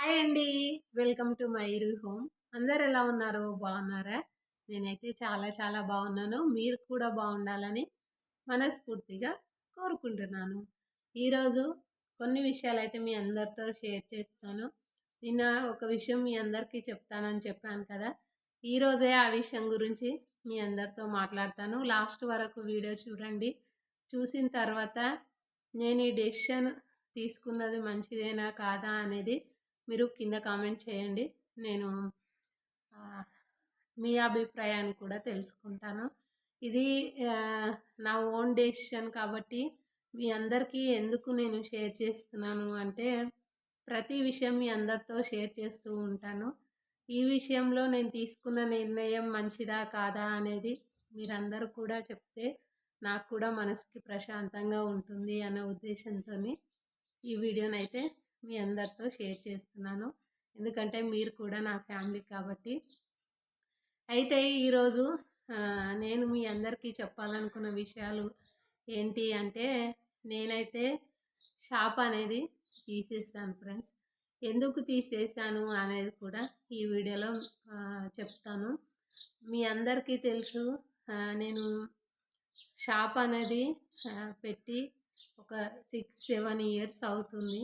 Hi అండి. Welcome to my home. అందరు ఎలా ఉన్నారు బాగున్నారా? నేనైతే చాలా చాలా బాగున్నాను. మీరు కూడా బాగుండాలని మనస్ఫూర్తిగా కోరుకుంటున్నాను. ఈరోజు కొన్ని విషయాలు అయితే మీ అందరితో షేర్ చేస్తాను. నిన్న ఒక విషయం మీ అందరికీ చెప్తానని చెప్పాను కదా. ఈరోజే ఆ విషయం గురించి మీ అందరితో మాట్లాడతాను. లాస్ట్ వరకు వీడియో చూడండి. చూసిన తర్వాత నేను ఈ డెసిషన్ తీసుకున్నది మంచిదేనా కాదా అనేది మీరు కింద కామెంట్ చేయండి. నేను మీ అభిప్రాయాన్ని కూడా తెలుసుకుంటాను. ఇది నా ఓన్ డెసిషన్ కాబట్టి మీ అందరికీ ఎందుకు నేను షేర్ చేస్తున్నాను అంటే ప్రతి విషయం మీ అందరితో షేర్ చేస్తూ ఉంటాను. ఈ విషయంలో నేను తీసుకున్న నిర్ణయం మంచిదా కాదా అనేది మీరందరూ కూడా చెప్తే నాకు కూడా మనసుకి ప్రశాంతంగా ఉంటుంది అనే ఉద్దేశంతో ఈ వీడియోనైతే మీ అందరితో షేర్ చేస్తున్నాను. ఎందుకంటే మీరు కూడా నా ఫ్యామిలీ కాబట్టి. అయితే ఈరోజు నేను మీ అందరికీ చెప్పాలనుకున్న విషయాలు ఏంటి అంటే నేనైతే షాప్ అనేది తీసేసాను ఫ్రెండ్స్. ఎందుకు తీసేసాను అనేది కూడా ఈ వీడియోలో చెప్తాను. మీ అందరికీ తెలుసు నేను షాప్ అనేది పెట్టి ఒక సిక్స్ సెవెన్ ఇయర్స్ అవుతుంది.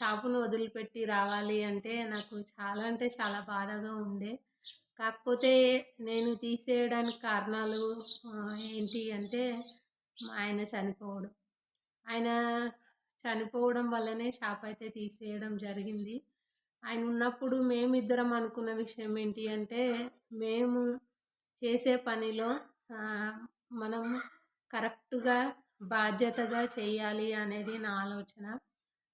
షాపును వదిలిపెట్టి రావాలి అంటే నాకు చాలా అంటే చాలా బాధగా ఉండే. కాకపోతే నేను తీసేయడానికి కారణాలు ఏంటి అంటే ఆయన చనిపోవడం. ఆయన చనిపోవడం వల్లనే షాప్ అయితే తీసేయడం జరిగింది. ఆయన ఉన్నప్పుడు మేమిద్దరం అనుకున్న విషయం ఏంటి అంటే మేము చేసే పనిలో మనం కరెక్ట్గా బాధ్యతగా చేయాలి అనేది నా ఆలోచన.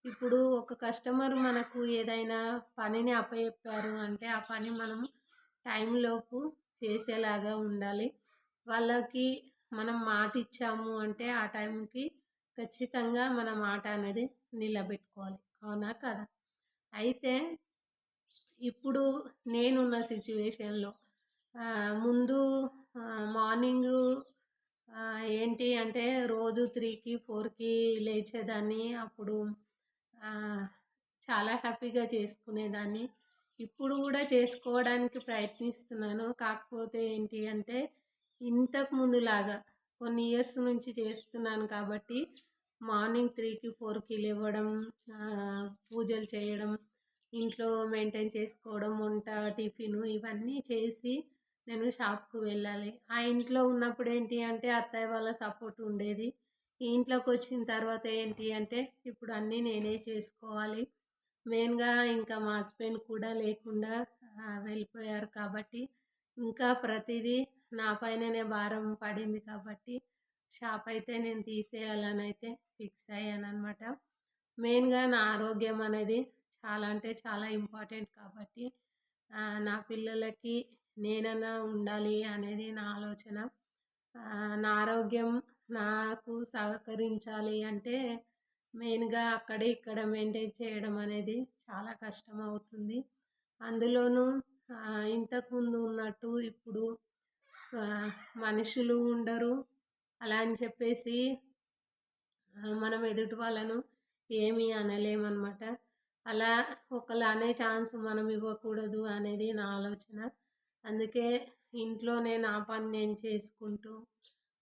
ఇప్పుడు ఒక కస్టమర్ మనకు ఏదైనా పనిని అప్పచెప్పారు అంటే ఆ పని మనం టైంలోపు చేసేలాగా ఉండాలి. వాళ్ళకి మనం మాట ఇచ్చాము అంటే ఆ టైంకి ఖచ్చితంగా మన మాట అనేది నిలబెట్టుకోవాలి. అవునా కదా? అయితే ఇప్పుడు నేనున్న సిచ్యువేషన్లో ముందు మార్నింగ్ ఏంటి అంటే రోజు త్రీకి ఫోర్కి లేచేదాన్ని. అప్పుడు చాలా హ్యాపీగా చేసుకునేదాన్ని. ఇప్పుడు కూడా చేసుకోవడానికి ప్రయత్నిస్తున్నాను. కాకపోతే ఏంటి అంటే ఇంతకు ముందులాగా కొన్ని ఇయర్స్ నుంచి చేస్తున్నాను కాబట్టి మార్నింగ్ త్రీకి ఫోర్కి లేవడం పూజలు చేయడం ఇంట్లో మెయింటైన్ చేసుకోవడం వంట టిఫిన్ ఇవన్నీ చేసి నేను షాప్కు వెళ్ళాలి. ఆ ఇంట్లో ఉన్నప్పుడు ఏంటి అంటే అత్తయ్య వాళ్ళ సపోర్ట్ ఉండేది. ఇంట్లోకి వచ్చిన తర్వాత ఏంటి అంటే ఇప్పుడు అన్నీ నేనే చేసుకోవాలి. మెయిన్గా ఇంకా మా హస్బెండ్ కూడా లేకుండా వెళ్ళిపోయారు కాబట్టి ఇంకా ప్రతిదీ నా పైననే భారం పడింది కాబట్టి షాప్ అయితే నేను తీసేయాలని అయితే ఫిక్స్ అయ్యాను అనమాట మెయిన్గా నా ఆరోగ్యం అనేది చాలా అంటే చాలా ఇంపార్టెంట్ కాబట్టి నా పిల్లలకి నేనన్నా ఉండాలి అనేది నా ఆలోచన. నా ఆరోగ్యం నాకు సహకరించాలి అంటే మెయిన్గా అక్కడ ఇక్కడ మెయింటైన్ చేయడం అనేది చాలా కష్టం అవుతుంది. అందులోనూ ఇంతకుముందు ఉన్నట్టు ఇప్పుడు మనుషులు ఉండరు. అలా అని చెప్పేసి మనం ఎదుటి వాళ్ళను ఏమీ అనలేమన్నమాట. అలా ఒకళ్ళు అనే ఛాన్స్ మనం ఇవ్వకూడదు అనేది నా ఆలోచన. అందుకే ఇంట్లోనే నా పని నేను చేసుకుంటూ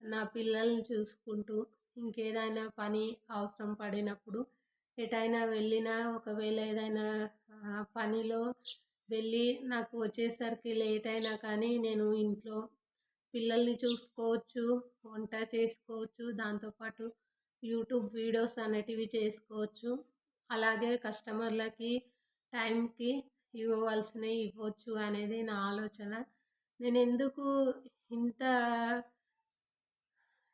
నా పిల్లల్ని చూసుకుంటూ ఇంకేదైనా పని అవసరం పడినప్పుడు ఎటైనా వెళ్ళినా ఒకవేళ ఏదైనా పనిలో వెళ్ళి నాకు వచ్చేసరికి లేట్ అయినా కానీ నేను ఇంట్లో పిల్లల్ని చూసుకోవచ్చు వంట చేసుకోవచ్చు దాంతోపాటు యూట్యూబ్ వీడియోస్ అనేటివి చేసుకోవచ్చు. అలాగే కస్టమర్లకి టైంకి ఇవ్వవలసినవి ఇవ్వచ్చు అనేది నా ఆలోచన. నేను ఎందుకు ఇంత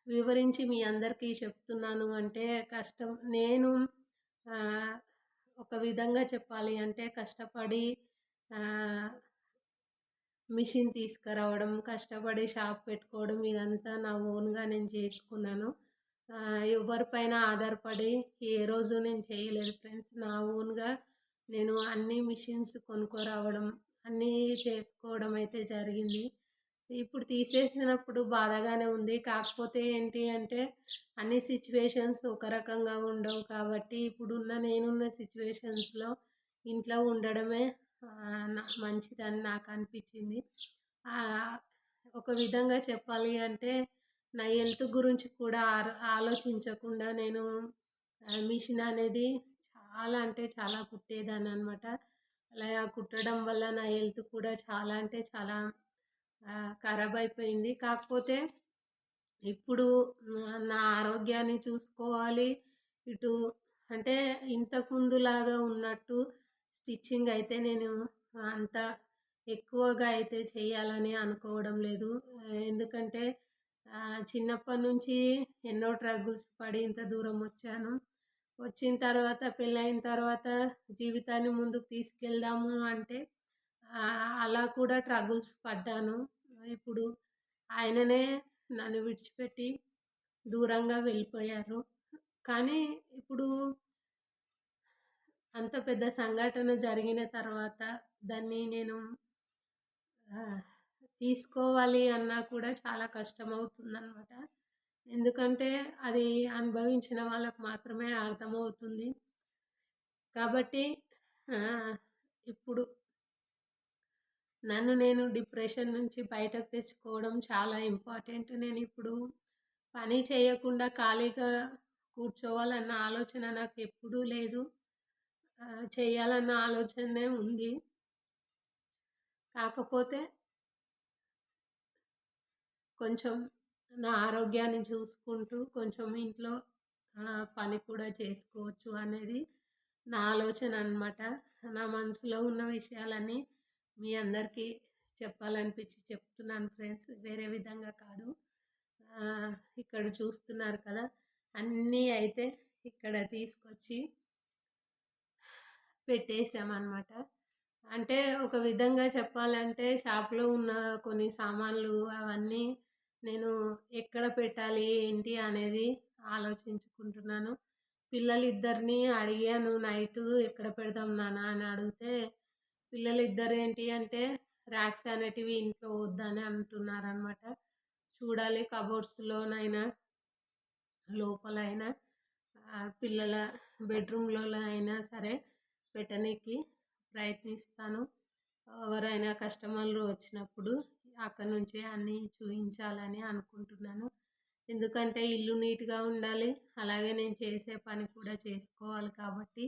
వివరించి మీ అందరికీ చెప్తున్నాను అంటే కష్టం నేను ఒక విధంగా చెప్పాలి అంటే కష్టపడి మిషన్ తీసుకురావడం కష్టపడి షాప్ పెట్టుకోవడం ఇదంతా నా ఓన్గా నేను చేసుకున్నాను. ఎవరిపైన ఆధారపడి ఏ రోజు నేను చేయలేదు ఫ్రెండ్స్. నా ఓన్గా నేను అన్ని మిషన్స్ కొనుక్కోరావడం అన్నీ చేసుకోవడం అయితే జరిగింది. ఇప్పుడు తీసేసినప్పుడు బాధగానే ఉంది. కాకపోతే ఏంటి అంటే అన్ని సిచ్యువేషన్స్ ఒక రకంగా ఉండవు కాబట్టి ఇప్పుడున్న నేనున్న సిచ్యువేషన్స్లో ఇంట్లో ఉండడమే నా మంచిదని నాకు అనిపించింది. ఒక విధంగా చెప్పాలి అంటే నా హెల్త్ గురించి కూడా ఆలోచించకుండా నేను మిషన్ అనేది చాలా అంటే చాలా కుట్టేదాన్ని అనమాట అలా కుట్టడం వల్ల నా హెల్త్ కూడా చాలా అంటే చాలా ఖరాబ్ అయిపోయింది. కాకపోతే ఇప్పుడు నా ఆరోగ్యాన్ని చూసుకోవాలి. ఇటు అంటే ఇంతకుముందులాగా ఉన్నట్టు స్టిచ్చింగ్ అయితే నేను అంత ఎక్కువగా అయితే చేయాలని అనుకోవడం లేదు. ఎందుకంటే చిన్నప్పటి నుంచి ఎన్నో ట్రగుల్స్ పడి ఇంత దూరం వచ్చాను. వచ్చిన తర్వాత పెళ్ళైన తర్వాత జీవితాన్ని ముందుకు తీసుకెళ్దాము అంటే అలా కూడా ట్రగుల్స్ పడ్డాను. ఇప్పుడు ఆయననే నన్ను విడిచిపెట్టి దూరంగా వెళ్ళిపోయారు. కానీ ఇప్పుడు అంత పెద్ద సంఘటన జరిగిన తర్వాత దాన్ని నేను తీసుకోవాలి అన్నా కూడా చాలా కష్టమవుతుందన్నమాట. ఎందుకంటే అది అనుభవించిన వాళ్ళకు మాత్రమే అర్థమవుతుంది. కాబట్టి ఇప్పుడు నన్ను నేను డిప్రెషన్ నుంచి బయటకు తెచ్చుకోవడం చాలా ఇంపార్టెంట్. నేను ఇప్పుడు పని చేయకుండా ఖాళీగా కూర్చోవాలన్న ఆలోచన నాకు ఎప్పుడూ లేదు. చేయాలన్న ఆలోచనే ఉంది. కాకపోతే కొంచెం నా ఆరోగ్యాన్ని చూసుకుంటూ కొంచెం ఇంట్లో పని కూడా చేసుకోవచ్చు అనేది నా ఆలోచన అనమాట నా మనసులో ఉన్న విషయాలన్నీ మీ అందరికీ చెప్పాలనిపించి చెప్తున్నాను ఫ్రెండ్స్. వేరే విధంగా కాదు. ఇక్కడ చూస్తున్నారు కదా అన్నీ అయితే ఇక్కడ తీసుకొచ్చి పెట్టేసామన్నమాట అంటే ఒక విధంగా చెప్పాలంటే షాప్లో ఉన్న కొన్ని సామాన్లు అవన్నీ నేను ఎక్కడ పెట్టాలి ఏంటి అనేది ఆలోచించుకుంటున్నాను. పిల్లలిద్దరిని అడిగాను నైట్ ఎక్కడ పెడదాం నాన్న? అని అడిగితే పిల్లలు ఇద్దరు ఏంటి అంటే ర్యాక్స్ అనేటివి ఇంట్లో వద్దని అంటున్నారనమాట. చూడాలి కబోర్డ్స్లోనైనా లోపలైనా పిల్లల బెడ్రూమ్లో అయినా సరే పెట్టనీకి ప్రయత్నిస్తాను. ఎవరైనా కస్టమర్లు వచ్చినప్పుడు అక్కడ నుంచే అన్నీ చూపించాలని అనుకుంటున్నాను. ఎందుకంటే ఇల్లు నీట్గా ఉండాలి. అలాగే నేను చేసే పని కూడా చేసుకోవాలి కాబట్టి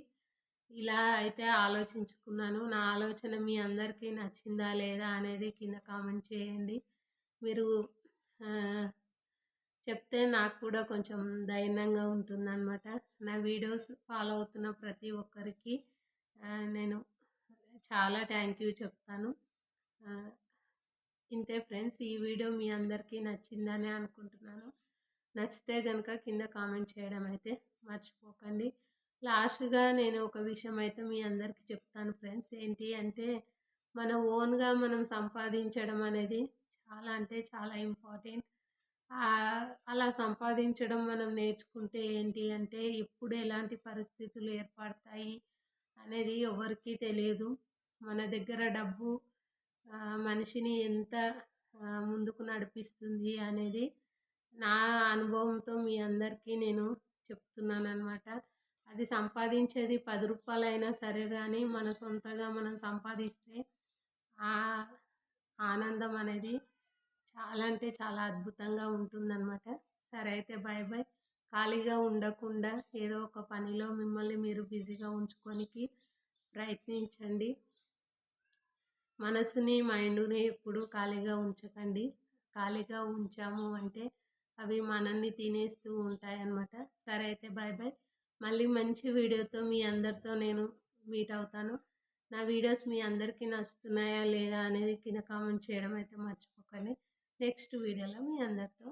ఇలా అయితే ఆలోచించుకున్నాను. నా ఆలోచన మీ అందరికీ నచ్చిందా లేదా అనేది కింద కామెంట్ చేయండి. మీరు చెప్తే నాకు కూడా కొంచెం ధైర్యంగా ఉంటుందన్నమాట. నా వీడియోస్ ఫాలో అవుతున్న ప్రతి ఒక్కరికి నేను చాలా థ్యాంక్ యూ చెప్తాను. ఇంతే ఫ్రెండ్స్ ఈ వీడియో మీ అందరికీ నచ్చిందని అనుకుంటున్నాను. నచ్చితే కనుక కింద కామెంట్ చేయడం అయితే మర్చిపోకండి. లాస్ట్గా నేను ఒక విషయం అయితే మీ అందరికీ చెప్తాను ఫ్రెండ్స్. ఏంటి అంటే మన ఓన్గా మనం సంపాదించడం అనేది చాలా అంటే చాలా ఇంపార్టెంట్. అలా సంపాదించడం మనం నేర్చుకుంటే ఏంటి అంటే ఎప్పుడు ఎలాంటి పరిస్థితులు ఏర్పడతాయి అనేది ఎవరికీ తెలియదు. మన దగ్గర డబ్బు మనిషిని ఎంత ముందుకు నడిపిస్తుంది అనేది నా అనుభవంతో మీ అందరికీ నేను చెప్తున్నాను అనమాట అది సంపాదించేది పది రూపాయలు అయినా సరే కానీ మన సొంతగా మనం సంపాదిస్తే ఆ ఆనందం అనేది చాలా అంటే చాలా అద్భుతంగా ఉంటుందన్నమాట. సరే అయితే బాయ్ బాయ్ ఖాళీగా ఉండకుండా ఏదో ఒక పనిలో మిమ్మల్ని మీరు బిజీగా ఉంచుకొనికి ప్రయత్నించండి. మనసుని మైండ్ని ఎప్పుడూ ఖాళీగా ఉంచకండి. ఖాళీగా ఉంచాము అంటే అవి మనల్ని తినేస్తూ ఉంటాయి అన్నమాట సరే అయితే బాయ్ బాయ్ మళ్ళీ మంచి వీడియోతో మీ అందరితో నేను మీట్ అవుతాను. నా వీడియోస్ మీ అందరికీ నచ్చుతున్నాయా లేదా అనేది కింద కామెంట్ చేయడం అయితే మర్చిపోకండి. నెక్స్ట్ వీడియోలో మీ అందరితో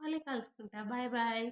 మళ్ళీ కలుసుకుంటా. Bye bye.